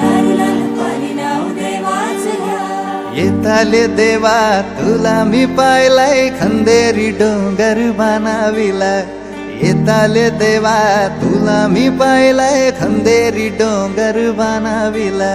नारुलाल येताले देवा तुला मी पाहिलाय खंदेरी डोंगर बानाविला. येताले देवा तुला मी पाहिलाय खंदेरी डोंगर बानाविला.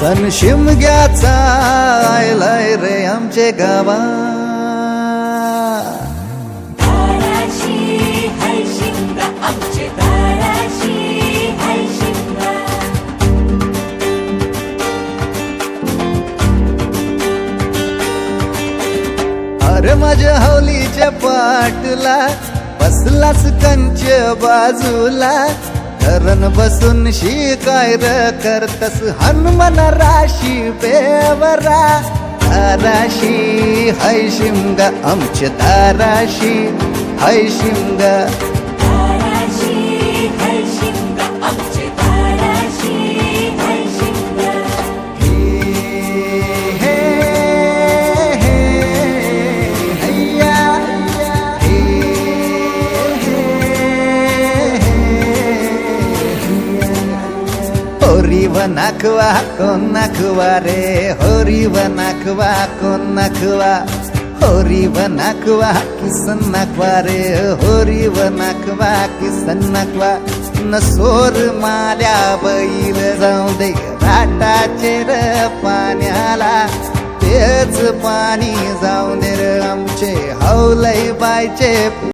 सण शिमग्याचा आयलाय रे आमचे गावा. अरे माझ्या हवलीच्या पाटला बसलास कंच बाजूला. धरण बसून शिकाय र करतस हनुमान राशी बेवरा. दाराशी हय शिमगा आमचे दाराशी हय शिमगा होरी व नाखवा कोण नाखवा रे होरी व नाखवा कोण नाखवा होरी नाखवा किसन नाखवा रे होरी व नाखवा किसन नाखवा सोर माल्या बैल जाऊ दे राटाचे र पाण्याला तेच पाणी जाऊ दे र आमचे हवलय बायचे